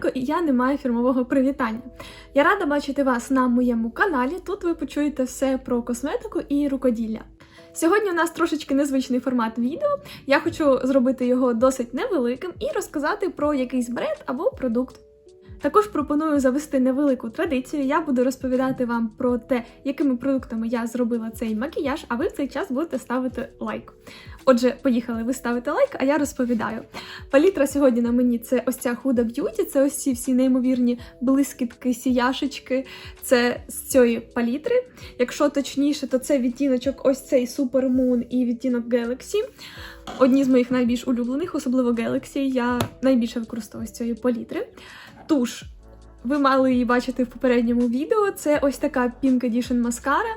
Костенко і я не маю фірмового привітання. Я рада бачити вас на моєму каналі. Тут ви почуєте все про косметику і рукоділля. Сьогодні у нас трошечки незвичний формат відео. Я хочу зробити його досить невеликим і розказати про якийсь бренд або продукт. Також пропоную завести невелику традицію. Я буду розповідати вам про те, якими продуктами я зробила цей макіяж, а ви в цей час будете ставити лайк. Отже, поїхали, ви ставите лайк, а я розповідаю. Палітра сьогодні на мені це ось ця худа б'юті, це ось ці всі неймовірні блискітки, сіяшечки. Це з цієї палітри. Якщо точніше, то це відтіночок ось цей Super Moon і відтінок Galaxy. Одні з моїх найбільш улюблених, особливо Galaxy. Я найбільше використовую з цієї палітри. Туш. Ви мали її бачити в попередньому відео. Це ось така Pink Edition маскара.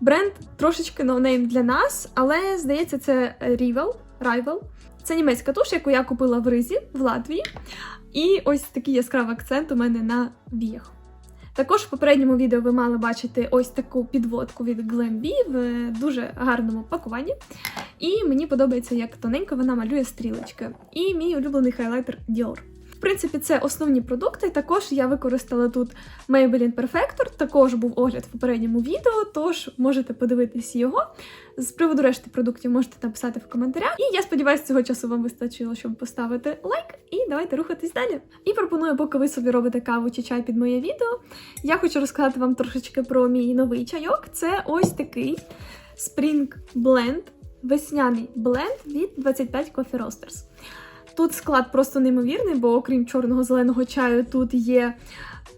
Бренд трошечки ноунейм для нас, але здається, це Rival. Rival. Це німецька туш, яку я купила в Ризі в Латвії. І ось такий яскравий акцент у мене на віях. Також в попередньому відео ви мали бачити ось таку підводку від Glam Bee в дуже гарному пакуванні. І мені подобається, як тоненько вона малює стрілочки. І мій улюблений хайлайтер Dior. Принципі, це основні продукти. Також я використала тут Maybelline Perfector, також був огляд в попередньому відео, тож можете подивитись його. З приводу решти продуктів можете написати в коментарях. І я сподіваюся, цього часу вам вистачило, щоб поставити лайк. І давайте рухатись далі. І пропоную, поки ви собі робите каву чи чай під моє відео. Я хочу розказати вам трошечки про мій новий чайок. Це ось такий Spring Blend, весняний бленд від 25 Coffee Roasters. Тут склад просто неймовірний, бо окрім чорного зеленого чаю, тут є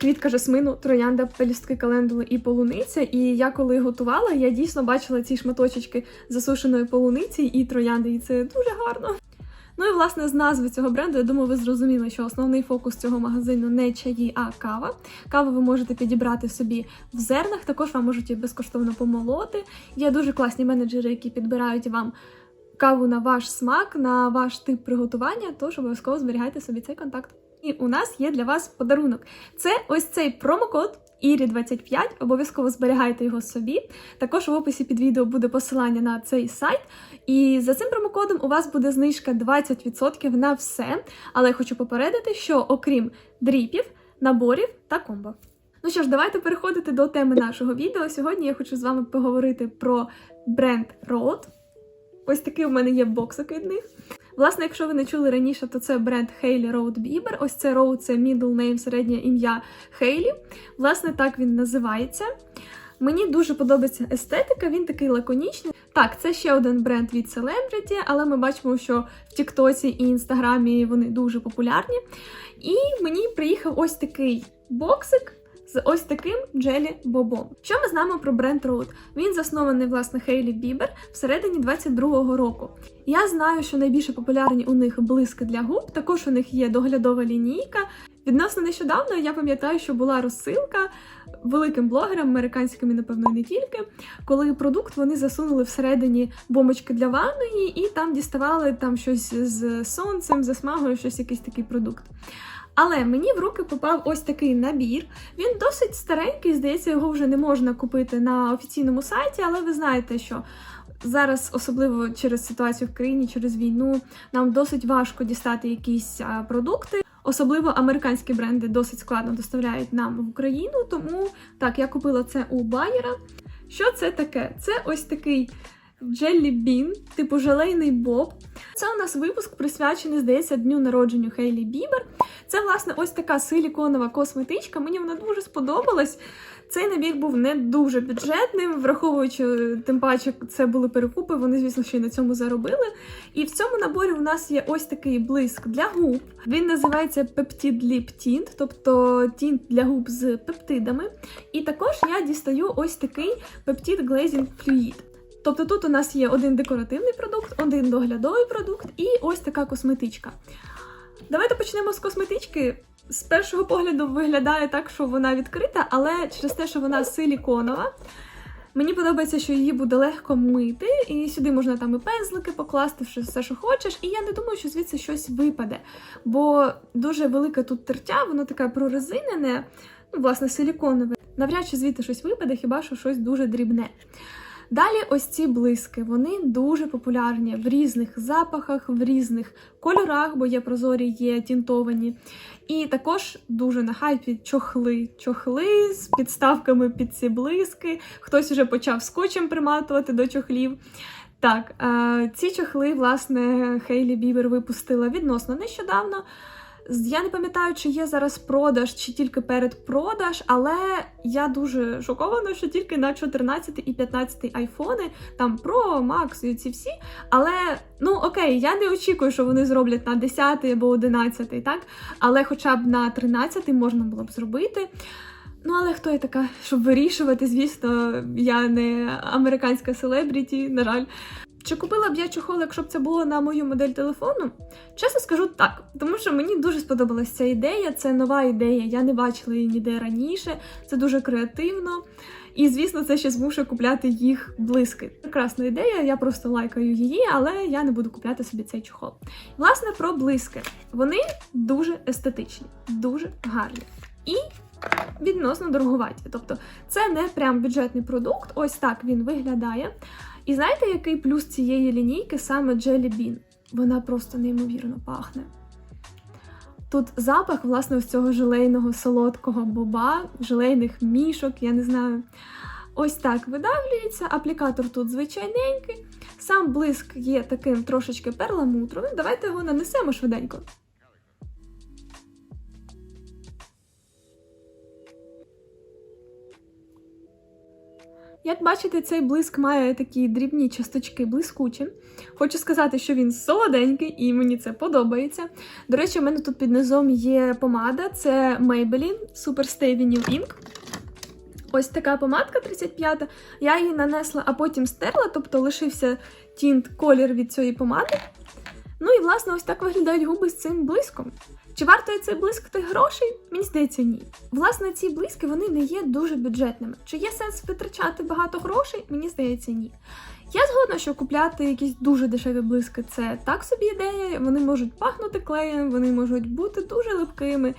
квітка жасмину, троянда, пелюстки календули і полуниця. І я коли готувала, я дійсно бачила ці шматочки засушеної полуниці і троянди, і це дуже гарно. Ну і власне з назви цього бренду, я думаю, ви зрозуміли, що основний фокус цього магазину не чаї, а кава. Каву ви можете підібрати собі в зернах, також вам можуть її безкоштовно помолоти. Є дуже класні менеджери, які підбирають вам каву на ваш смак, на ваш тип приготування, тож обов'язково зберігайте собі цей контакт. І у нас є для вас подарунок. Це ось цей промокод IRI25, обов'язково зберігайте його собі. Також в описі під відео буде посилання на цей сайт. І за цим промокодом у вас буде знижка 20% на все. Але я хочу попередити, що окрім дріпів, наборів та комбо. Ну що ж, давайте переходити до теми нашого відео. Сьогодні я хочу з вами поговорити про бренд Rode. Ось такий у мене є боксик від них. Власне, якщо ви не чули раніше, то це бренд Hailey Road Bieber. Ось це Road, це middle name, середнє ім'я Hailey. Власне, так він називається. Мені дуже подобається естетика, він такий лаконічний. Так, це ще один бренд від Celebrity, але ми бачимо, що в Тіктоці і Інстаграмі вони дуже популярні. І мені приїхав ось такий боксик з ось таким джелі бобом. Що ми знаємо про бренд Rode? Він заснований власне Хейлі Бібер всередині 22-го року. Я знаю, що найбільше популярні у них блиски для губ. Також у них є доглядова лінійка. Відносно нещодавно я пам'ятаю, що була розсилка великим блогерам, американським і, напевно, не тільки, коли продукт вони засунули всередині бомбочки для ванної і там діставали там щось з сонцем, засмагою, щось якийсь такий продукт. Але мені в руки попав ось такий набір. Він досить старенький, здається, його вже не можна купити на офіційному сайті, але ви знаєте, що зараз, особливо через ситуацію в країні, через війну, нам досить важко дістати якісь продукти. Особливо американські бренди досить складно доставляють нам в Україну. Тому так, я купила це у Байера. Що це таке? Це ось такий Джеллі Бін, типу желейний боб. Це у нас випуск присвячений, здається, дню народження Хейлі Бібер. Це, власне, ось така силіконова косметичка. Мені вона дуже сподобалась. Цей набір був не дуже бюджетним, враховуючи, тим паче, це були перекупи, вони, звісно, ще й на цьому заробили. І в цьому наборі у нас є ось такий блиск для губ. Він називається Peptid Lip Tint, тобто тінт для губ з пептидами. І також я дістаю ось такий Peptid Glazing Fluid. Тобто тут у нас є один декоративний продукт, один доглядовий продукт і ось така косметичка. Давайте почнемо з косметички. З першого погляду виглядає так, що вона відкрита, але через те, що вона силіконова, мені подобається, що її буде легко мити, і сюди можна там і пензлики покласти, все, що хочеш. І я не думаю, що звідси щось випаде. Бо дуже велике тут тертя, воно таке прорезинене, ну, власне, силіконове. Навряд чи звідти щось випаде, хіба що щось дуже дрібне. Далі ось ці блиски, вони дуже популярні в різних запахах, в різних кольорах, бо є прозорі, є тінтовані. І також дуже на хайпі чохли. Чохли з підставками під ці блиски. Хтось вже почав скотчем приматувати до чохлів. Так, е, ці чохли, власне, Хейлі Бібер випустила відносно нещодавно. Я не пам'ятаю, чи є зараз продаж, чи тільки передпродаж, але я дуже шокована, що тільки на 14 і 15 айфони, там Pro, Max і ці всі. Але ну окей, я не очікую, що вони зроблять на 10 або 11, так? Але хоча б на 13 можна було б зробити. Ну, але хто я така, щоб вирішувати, звісно, я не американська селебріті, на жаль. Чи купила б я чохол, якщо б це було на мою модель телефону? Чесно скажу так, тому що мені дуже сподобалася ця ідея. Це нова ідея. Я не бачила її ніде раніше. Це дуже креативно. І, звісно, це ще змушує купляти їх блиски. Прекрасна ідея, я просто лайкаю її, але я не буду купляти собі цей чохол. Власне, про блиски. Вони дуже естетичні, дуже гарні. І відносно дороговаті. Тобто, це не прям бюджетний продукт, ось так він виглядає. І знаєте, який плюс цієї лінійки саме Jelly Bean? Вона просто неймовірно пахне. Тут запах, власне, ось цього желейного солодкого боба, желейних мішок, я не знаю. Ось так видавлюється. Аплікатор тут звичайненький. Сам блиск є таким трошечки перламутровим. Давайте його нанесемо швиденько. Як бачите, цей блиск має такі дрібні часточки блискучі. Хочу сказати, що він солоденький і мені це подобається. До речі, у мене тут під низом є помада, це Maybelline Super Stay Vinyl Ink. Ось така помадка 35 Я її нанесла, а потім стерла, тобто лишився тінт колір від цієї помади. Ну і власне ось так виглядають губи з цим блиском. Чи вартує цей блиск грошей? Мені здається, ні. Власне, ці блиски вони не є дуже бюджетними. Чи є сенс витрачати багато грошей? Мені здається, ні. Я згодна, що купляти якісь дуже дешеві блиски це так собі ідея. Вони можуть пахнути клеєм, вони можуть бути дуже липкими.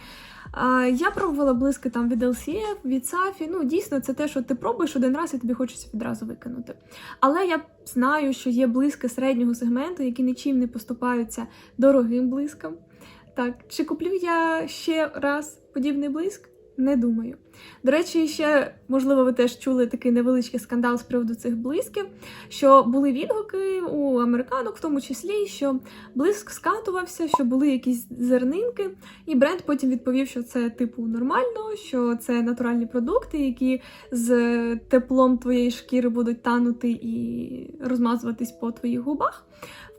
Я пробувала блиски там від LCF, від Safi. Ну, дійсно, це те, що ти пробуєш один раз і тобі хочеться відразу викинути. Але я знаю, що є блиски середнього сегменту, які нічим не поступаються дорогим блискам. Так, чи куплю я ще раз подібний блиск? Не думаю. До речі, ще, можливо, ви теж чули такий невеличкий скандал з приводу цих блисків, що були відгуки у американок, в тому числі, що блиск скатувався, що були якісь зернинки, і бренд потім відповів, що це типу нормально, що це натуральні продукти, які з теплом твоєї шкіри будуть танути і розмазуватись по твоїх губах.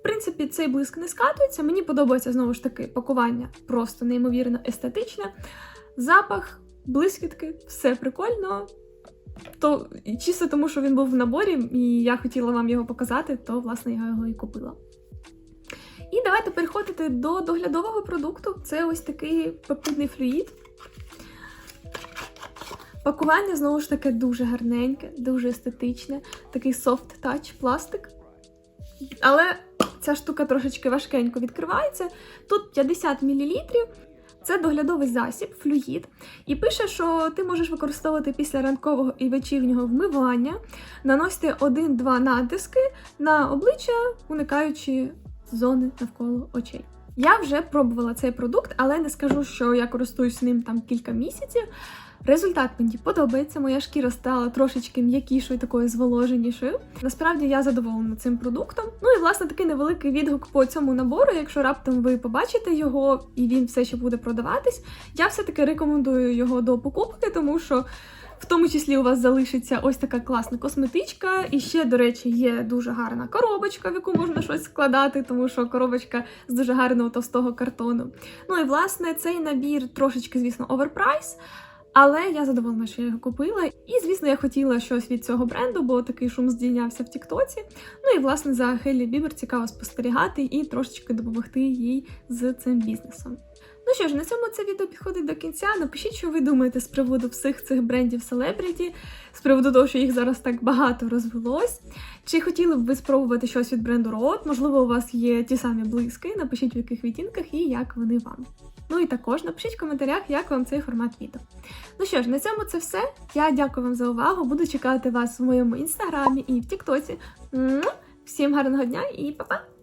В принципі, цей блиск не скатується. Мені подобається знову ж таки пакування просто неймовірно естетичне. Запах, блискітки, все прикольно. То чисто тому, що він був в наборі, і я хотіла вам його показати, то власне я його і купила. І давайте переходити до доглядового продукту. Це ось такий пептидний флюїд. Пакування, знову ж таки, дуже гарненьке, дуже естетичне, такий soft touch пластик. Але ця штука трошечки важкенько відкривається. Тут 50 мл. Це доглядовий засіб, флюїд. І пише, що ти можеш використовувати після ранкового і вечірнього вмивання, наносити 1-2 натиски на обличчя, уникаючи зони навколо очей. Я вже пробувала цей продукт, але не скажу, що я користуюсь ним там кілька місяців. Результат мені подобається, моя шкіра стала трошечки м'якішою, такою зволоженішою. Насправді я задоволена цим продуктом. Ну і власне такий невеликий відгук по цьому набору. Якщо раптом ви побачите його і він все ще буде продаватись, я все-таки рекомендую його до покупки, тому що. В тому числі у вас залишиться ось така класна косметичка. І ще, до речі, є дуже гарна коробочка, в яку можна щось складати, тому що коробочка з дуже гарного товстого картону. Ну і власне цей набір трошечки, звісно, оверпрайс. Але я задоволена, що я його купила. І, звісно, я хотіла щось від цього бренду, бо такий шум здійнявся в Тіктоці. Ну і власне за Хейлі Бібер цікаво спостерігати і трошечки допомогти їй з цим бізнесом. Ну що ж, на цьому це відео підходить до кінця. Напишіть, що ви думаєте з приводу всіх цих брендів селебріті, з приводу того, що їх зараз так багато розвелось. Чи хотіли б ви спробувати щось від бренду Rode? Можливо, у вас є ті самі блиски. Напишіть в яких відтінках і як вони вам. Ну і також напишіть в коментарях, як вам цей формат відео. Ну що ж, на цьому це все. Я дякую вам за увагу. Буду чекати вас в моєму інстаграмі і в Тіктоці. Всім гарного дня і па-па!